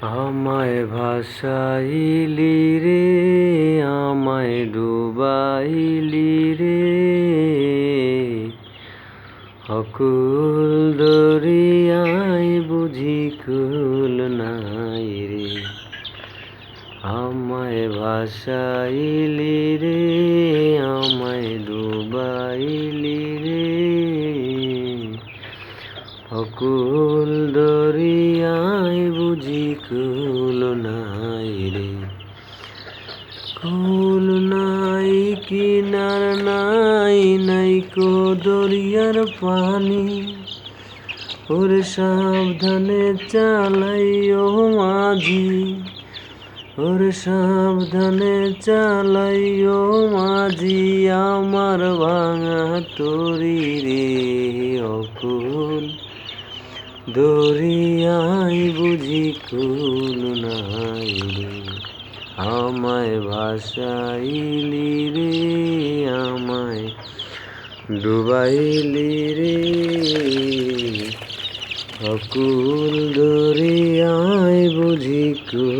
আমায় ভাসাইলি রে, আমায় ডুবাইলি রে। অকুল দরিয়ায় বুঝি কুল নাই রে। আমায় ভাসাইলি রে, আমায় ডুবাইলি রে অকুল দরিয়ায় বুঝি কুল নাই রে। কুল নাই, কিনার নাই নাই কো দরিয়ার পানি। ওরে সাবধানে চালাইও মাঝি। ওরে সাবধানে চালাইও মাঝি, আমার ভাঙা তরি রে। দরিয়াই বুঝি কুল নাই আমায় ভাসাইলি রে আমায় ডুবাইলি রে। অকুল দরিয়াই বুঝি কুল